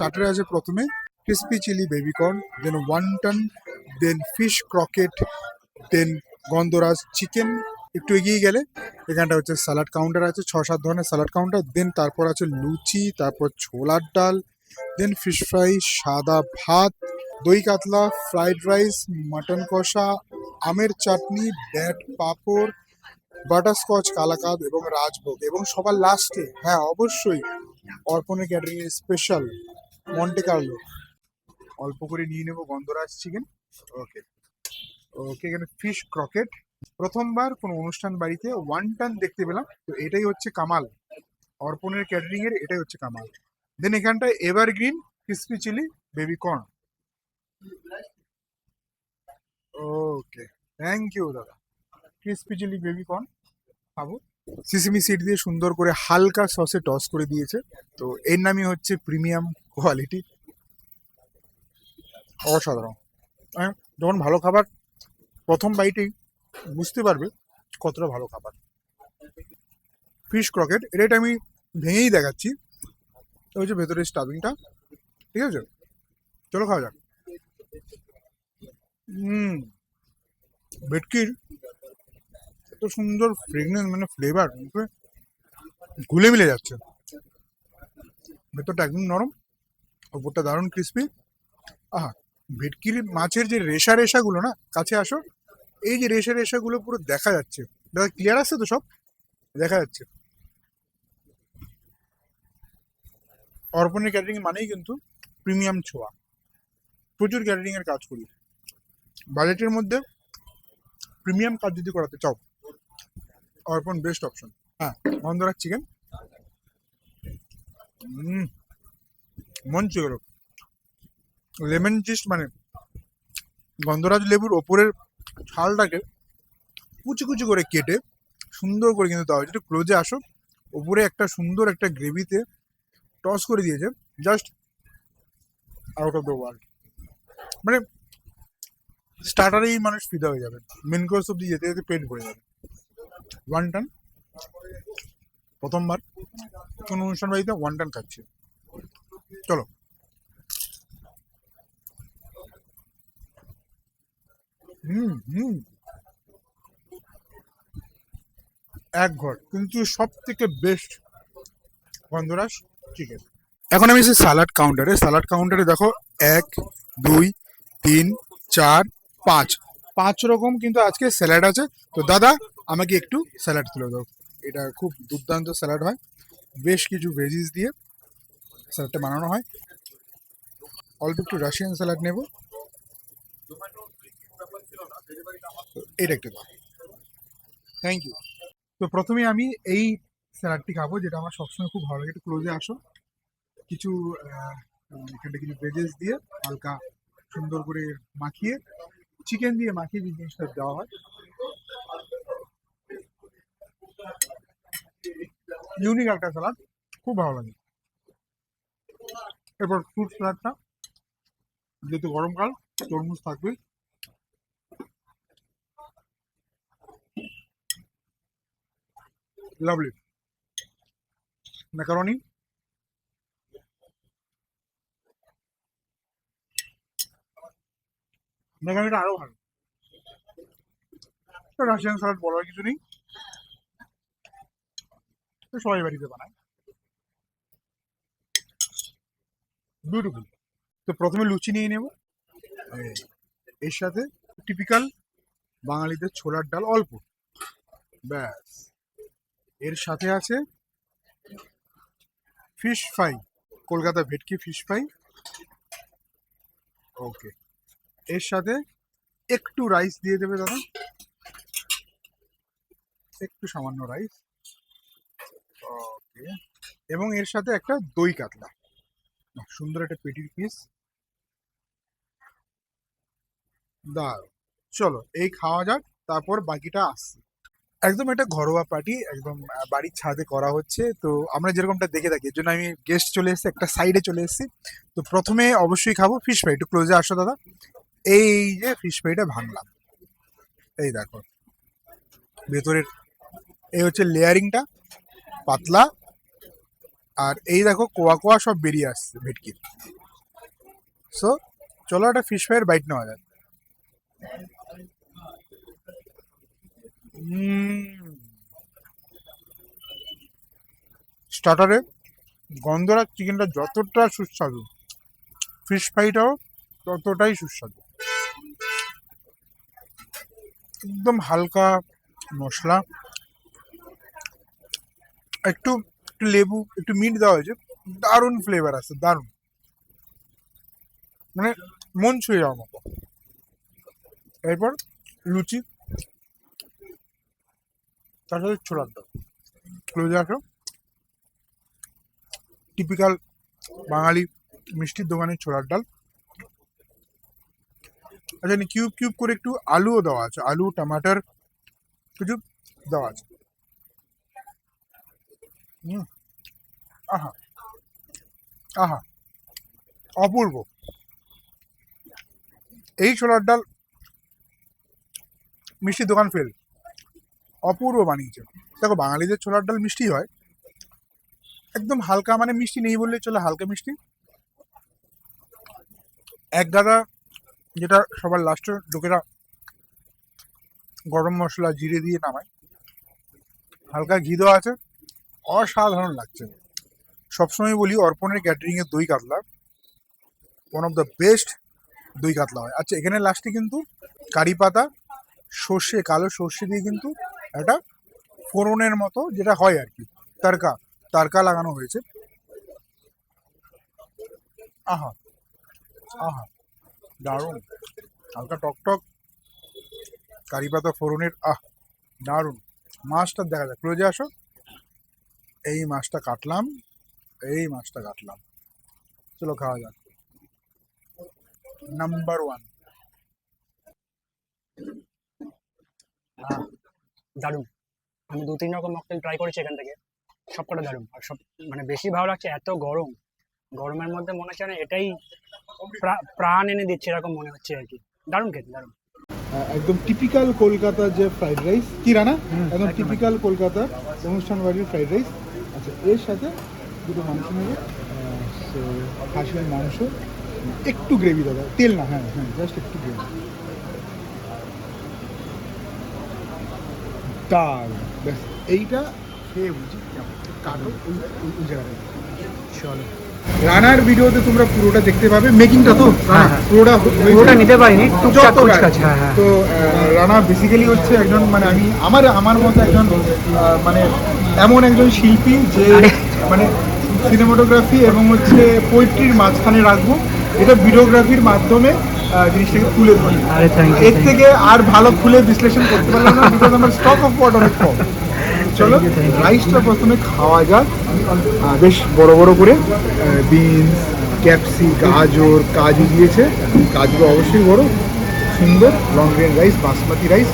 স্টার্টারে আছে প্রথমে crispy chilli baby corn then wonton then fish croquette then Gondhoraj chicken একটু এগিয়ে গেলে, এখানটা হচ্ছে স্যালাড কাউন্টার আছে, ছ, সাত ধরনের স্যালাড কাউন্টার দেন তারপর আছে লুচি, তারপর ছোলার ডাল দেন ফিশ ফ্রাই সাদা ভাত, দই কাতলা ফ্রাইড রাইস মাটন কষা, আমের চাটনি ব্যাট পাঁপড় বাটারস্কচ কালাকাদ এবং রাজভোগ এবং সবার লাস্টে হ্যাঁ অবশ্যই অর্পণের ক্যাটারিং স্পেশাল মন্টে কার্লো। অল্প করে নিয়ে নেব, গন্ধরাজ চিকেন। ওকে। ওকে, এখানে ফিশ ক্রকেট প্রথমবার কোনো অনুষ্ঠান বাড়িতে ওয়ান টান দেখতে পেলাম। তো এটাই হচ্ছে কামাল। অর্পণের ক্যাটারিং এর এটাই হচ্ছে কামাল। দেন এখানটায় evergreen crispy chilli baby corn okay. Thank you দাদা। ক্রিসপি চিলি বেবি কর্ন খাব। সিসিমি সিড দিয়ে সুন্দর করে হালকা সসে টস করে দিয়েছে। তো এর নামই হচ্ছে প্রিমিয়াম কোয়ালিটি অসাধারণ। আহ, যখন ভালো খাবার প্রথম বাইটেই বুঝতে পারবে কতটা ভালো খাবার। ফিশ ক্রকেট এটা আমি ভেঙেই দেখাচ্ছি। ওই যে ভেতরের স্টাফিংটা ঠিক আছে? চলো খাওয়া যাক। হুম ভেটকির এত সুন্দর ফ্রেগনেন্স মানে ফ্লেভার ঘুলে মিলে যাচ্ছে। ভেতরটা একদম নরম। ওপরটা দারুণ ক্রিস্পি আহা, ভেটকির মাছের যে রেশা রেশাগুলো না, কাছে আসো। এই যে রেশা রেশাগুলো পুরো দেখা যাচ্ছে। দাদা ক্লিয়ার আসছে তো সব? দেখা যাচ্ছে। অর্পণের ক্যাটারিং মানেই কিন্তু প্রিমিয়াম ছোঁয়া। প্রচুর ক্যাটারিং এর কাজ করি। বাজেটের মধ্যে প্রিমিয়াম কাজ যদি করাতে চাও, অর্পণ বেস্ট অপশন হ্যাঁ গন্ধরাজ চিকেন মন চুগেরো লেমন জিস্ট মানে গন্ধরাজ লেবুর ওপরের ছালটাকে কুচি কুচি করে কেটে সুন্দর করে কিন্তু দেওয়া হয়েছে। ক্লোজে আসো ওপরে একটা সুন্দর একটা গ্রেভিতে টস করে দিয়েছে। Just out of the world মানে স্টার্টারেই মানুষ ফিদা হয়ে যাবে। মেন কোর্স অব্দি যেতে যেতে পেট ভরে যাবে। ওয়ান টান প্রথমবার। কোনো অনুষ্ঠান বাড়িতে ওয়ান টান খাচ্ছি। চলো। হুম হুম। এক ঘর, কিন্তু সব থেকে বেস্ট গন্ধরাস চিকেন এখন আমি এসে সালাড কাউন্টারে সালাড কাউন্টারে দেখো, এক, দুই, তিন, চার, পাঁচ। পাঁচ রকম কিন্তু আজকে স্যালাড আছে। তো দাদা, আমাকে একটু স্যালাড তুলে দাও। এটা খুব দুর্দান্ত স্যালাড হয়। বেশ কিছু ভেজিস দিয়ে। স্যালাডটা বানানো হয়। অল্প একটু রাশিয়ান স্যালাড নেব। এটা একটু থ্যাংক ইউ তো প্রথমে আমি এই স্যালাডটি খাব, যেটা আমার সবসময় খুব ভালো লাগে। একটু ক্লোজে আসো। কিছু এখানটা কিছু ভেজেস দিয়ে হালকা সুন্দর করে মাখিয়ে চিকেন দিয়ে মাখিয়ে যে জিনিসটা দেওয়া হয়। ইউনিক একটা স্যালাড। খুব ভালো লাগে। এরপর ফ্রুট স্যালাডটা যেহেতু গরমকাল, তরমুজ থাকবে। লাভলি ম্যাকারনি ম্যাকারনিটা আরও ভালো। রাশিয়ান স্যালাড বলার কিছু নেই। সবাই বাড়িতে বানায়। বিউটিফুল তো প্রথমে লুচি নিয়ে নেব। এর সাথে টিপিক্যাল বাঙালিদের ছোলার ডাল অল্প। ব্যাস। এর সাথে আছে ফিশ ফ্রাই কলকাতা ভেটকি ফিশ ফ্রাই ওকে এর সাথে একটু রাইস দিয়ে দেবে দাদা। একটু সামান্য রাইস ওকে এবং এর সাথে একটা দই কাতলা। সুন্দর একটা পেটির পিস দাও চলো, এই খাওয়া যাক, তারপর বাকিটা আসছে। একদম একটা ঘরোয়া পার্টি একদম বাড়ির ছাদে করা হচ্ছে। তো আমরা যেরকমটা দেখে থাকি, এর জন্য আমি গেস্ট চলে এসেছি, একটা সাইডে চলে এসেছি। তো প্রথমে অবশ্যই খাব ফিশ ফ্রাই একটু ক্লোজে আসো দাদা। এই যে ফিশ ফ্রাইটা ভাঙলাম। এই দেখো। ভেতরের, এই হচ্ছে লেয়ারিংটা পাতলা। আর এই দেখো কোয়া কোয়া সব বেরিয়ে আসছে ভেটকির সো চলো একটা ফিশ ফ্রাইয়ের বাইট নেওয়া যাক। স্টার্টারে গন্ধরাজ চিকেনটা যতটা সুস্বাদু ফিশ ফ্রাইটাও ততটাই সুস্বাদু। একদম হালকা মশলা। একটু একটু লেবু, একটু মিট দেওয়া হয়েছে। দারুণ ফ্লেভার আছে, দারুণ। মানে মন ছুঁয়ে যাওয়ার মতো। এরপর লুচি। তার সাথে ছোলার ডাল। ক্লোজে আসো টিপিক্যাল বাঙালি মিষ্টির দোকানের ছোলার ডাল। আচ্ছা কিউব কিউব করে একটু আলুও দেওয়া আছে। আলু, টমাটার, কিছু দেওয়া আছে। হুম, আহা আহা, অপূর্ব। এই ছোলার ডাল মিষ্টির দোকান ফেল। অপূর্ব বানিয়েছে। দেখো, বাঙালিদের ছোলার ডাল মিষ্টি হয়। একদম হালকা মানে মিষ্টি নেই বললে চলে, হালকা মিষ্টি। এক গাদা, যেটা সবার লাস্টে লোকেরা গরম মশলা, জিরে দিয়ে নামায়। হালকা ঘি দেওয়া আছে। অসাধারণ লাগছে। সবসময় বলি অর্পণের ক্যাটারিং এর দই কাতলা। ওয়ান অফ দ্য বেস্ট দই কাতলা হয়। আচ্ছা এখানে লাস্টে কিন্তু কারি পাতা, সর্ষে, কালো সর্ষে দিয়ে কিন্তু একটা ফোড়নের মতো যেটা হয় আর কি তারকা তারকা লাগানো হয়েছে। আহা আহা, দারুণ। হালকা টকটক কারি পাতা ফোড়নের, আহ, দারুণ। মাছটা দেখা যাক। ক্লোজে আসো। এই মাছটা কাটলাম এই মাছটা কাটলাম। চলো খাওয়া যাক। নাম্বার ওয়ান দারুণ। আমি দু তিন রকম মকটেল ট্রাই করেছি এখান থেকে। সবকটা দারুণ। আর সব মানে বেশি ভালো লাগছে এত গরম। গরমের মধ্যে মনে হচ্ছে না এটাই প্রা- প্রাণ এনে দিচ্ছে এরকম মনে হচ্ছে আর কি। দারুণ খেতে দারুণ। একদম টিপিক্যাল কলকাতার যে ফ্রাইড রাইস কি রানা? একদম। টিপিক্যাল কলকাতার অনুষ্ঠান বাড়ির ফ্রাইড রাইস এর সাথে দুটো মাংস নেবে। খাসির মাংস, একটু গ্রেভি দাদা তেল না হ্যাঁ হ্যাঁ জাস্ট একটু গ্রেভি তার ব্যাস, এইটা খেয়ে বুঝি কাটো, ওই জায়গাটা চলো। রানার ভিডিওতে তোমরা পুরোটা দেখতে পাবে। মেকিংটা তো হ্যাঁ, হ্যাঁ। পুরোটা পুরোটা নিতে পারিনি। হ্যাঁ তো রানা বেসিক্যালি হচ্ছে একজন মানে আমি আমার আমার মতো একজন মানে এমন একজন শিল্পী যে মানে সিনেমাটোগ্রাফি এবং হচ্ছে পোয়েট্রির মাঝখানে রাখব। এটা ভিডিওগ্রাফির মাধ্যমে জিনিসটাকে তুলে ধরি। এর থেকে আর ভালো খুলে বিশ্লেষণ করতে পারলাম না বিকজ আমার স্টক অফ ওয়াট অনেক কম। চলো. রাইসটা প্রথমে খাওয়া যাক। বেশ বড় বড় করে বিনস ক্যাপসি গাজর, কাজু দিয়েছে। কাজু অবশ্যই বড়, সুন্দর long grain rice basmati rice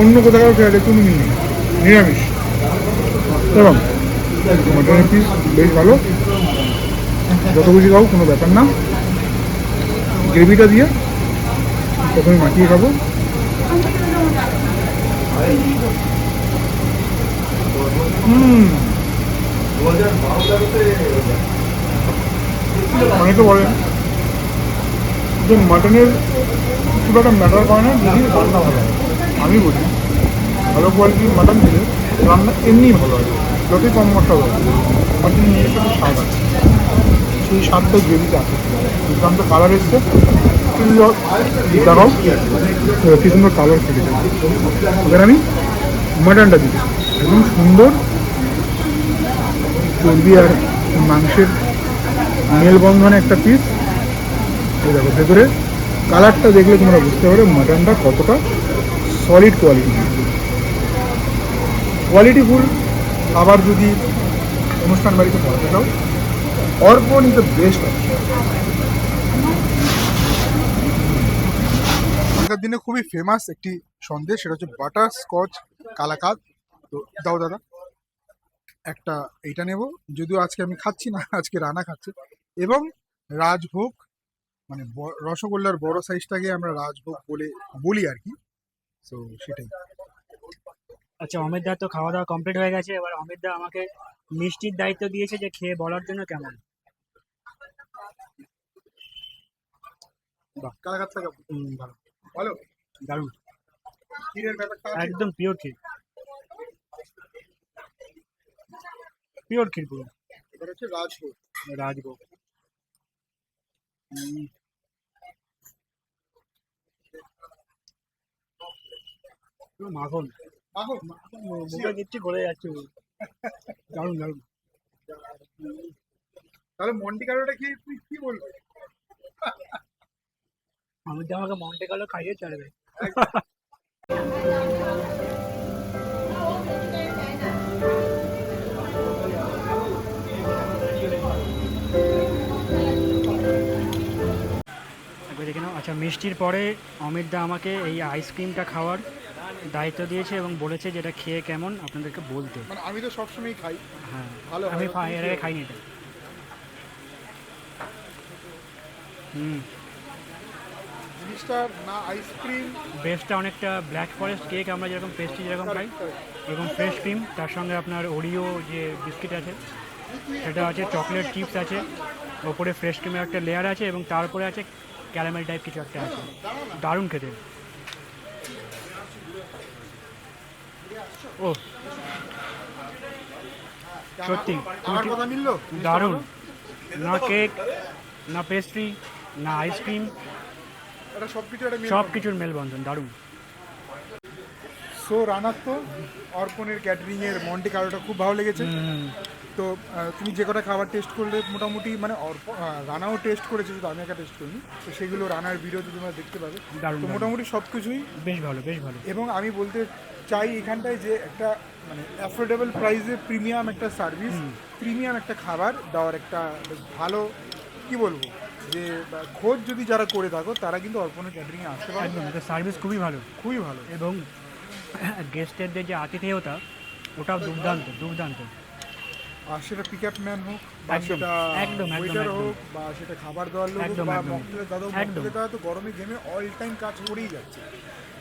অন্য কোথাও খেয়ালে তুমি নিরামিষ। এবং মটনের পিস বেশ ভালো। যত খুশি খাব কোনো ব্যাপার না। গ্রেভিটা দিয়ে প্রথমে মাখিয়ে খাব। অনেকে বলেন যে মাটনের খুব একটা ম্যাটার করে না, যদি রান্না ভালো হয়। আমি বলি, ভালো কোয়ালিটির মাটন দিলে রান্না এমনিই ভালো হয়। যতই কম মশলা হয় মাটন নিয়ে একটা আছে। স্বাদটা গ্রেভিতে আছে দুর্দান্ত কালার এসছে। দেখাও কি সুন্দর কালার খেতে এবার আমি মাটনটা দিচ্ছি। একদম সুন্দর। চর্বি আর মাংসের মেলবন্ধনে একটা পিস এই দেখো, ভেতরে কালারটা দেখলে তোমরা বুঝতে পারবে মাটনটা কতটা সলিড কোয়ালিটি কোয়ালিটি কোয়ালিটিফুল আবার যদি অনুষ্ঠান বাড়িতে পড়াতে চাও অর্পণ ইজ দ্য বেস্ট এখনকার দিনে খুবই ফেমাস একটি সন্দেশ সেটা হচ্ছে বাটার স্কচ কালাকাদ। তো দাও দাদা একটা এইটা নেব। যদিও আজকে আমি খাচ্ছি না আজকে রানা খাচ্ছে। এবং রাজভোগ মানে রসগোল্লার বড় সাইজটাকে আমরা রাজভোগ বলে বলি আর কি। তো সেটাই। আচ্ছা অমিত দা তো খাওয়া দাওয়া কমপ্লিট হয়ে গেছে। এবার অমিত দা আমাকে মিষ্টির দায়িত্ব দিয়েছে যে খেয়ে বলার জন্য কেমন? ভালো। দারুণ? একদম পিওর ক্ষীর। পিওর ক্ষীর পুরো। রাজভোগ। রাজভোগ। মাখন। মাখন? মুখে দিচ্ছি গলে যাচ্ছে। দারুণ দারুণ। তাহলে মন্টি কালোটা খেয়ে তুই কি বলবি? আমি তো আমাকে মন্টে কালো খাইয়ে চলবে দেখে নাও আচ্ছা মিষ্টির পরে অমিত দা আমাকে এই আইসক্রিমটা খাওয়ার দায়িত্ব দিয়েছে এবং বলেছে যে এটা খেয়ে কেমন আপনাদেরকে বলতে। মানে আমি তো সবসময় খাই। হ্যাঁ ভালো আমি এর আগে খাইনি এটা। হুম। জিনিসটা না আইসক্রিম বেসটা অনেকটা ব্ল্যাক ফরেস্ট কেক আমরা যেরকম পেস্ট্রি যেরকম খাই এবং ফ্রেশ ক্রিম তার সঙ্গে আপনার ওরিও যে বিস্কিট আছে সেটা আছে চকলেট চিপস আছে ওপরে ফ্রেশ ক্রিমের একটা লেয়ার আছে এবং তারপরে আছে ক্যারামেল টাইপ কিছু একটা আছে। দারুণ খেতে। ও। সত্যি আমার কথা মিললো দারুণ। না কেক না পেস্ট্রি না আইসক্রিম এটা সব কিছুর মেলবন্ধন। দারুণ। সো রানার তো অর্পণের ক্যাটারিং এর মন্টি কালোটা খুব ভালো লেগেছে। তো তুমি যে কটা খাবার টেস্ট করলে মোটামুটি মানে রানাও টেস্ট করেছে শুধু আমি একা টেস্ট করিনি। তো সেগুলো রানার ভিডিওতে তোমরা দেখতে পাবে। তো মোটামুটি সব কিছুই বেশ ভালো বেশ ভালো। এবং আমি বলতে চাই এখানটায় যে একটা মানে অ্যাফোর্ডেবল প্রাইসে প্রিমিয়াম একটা সার্ভিস প্রিমিয়াম একটা খাবার দেওয়ার একটা ভালো কি বলব যে খোঁজ যদি যারা করে থাকো তারা কিন্তু অর্পণের ক্যাটারিংয়ে আসতে পারে একদম এটা সার্ভিস খুবই ভালো। খুবই ভালো। এবং গেস্টেরদের যে আতিথেয়তা ওটাও দুর্দান্ত দুর্দান্ত। আর সেটা পিক আপ ম্যান হোক বা সেটা ওয়েটার হোক বা সেটা খাবার দেওয়ার লোক বা মকটেলের দাদা। মকটেলের দাদা তো গরমে গেমে অল টাইম কাজ করেই যাচ্ছে।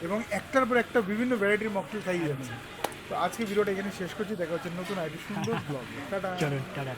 এবং একটার পর একটা বিভিন্ন ভ্যারাইটির মকটেল খাইয়ে যাচ্ছে। তো আজকে ভিডিওটা এখানে শেষ করছি। দেখা হচ্ছে নতুন আইডি সুন্দর ব্লগ টাটা। চলো টাটা।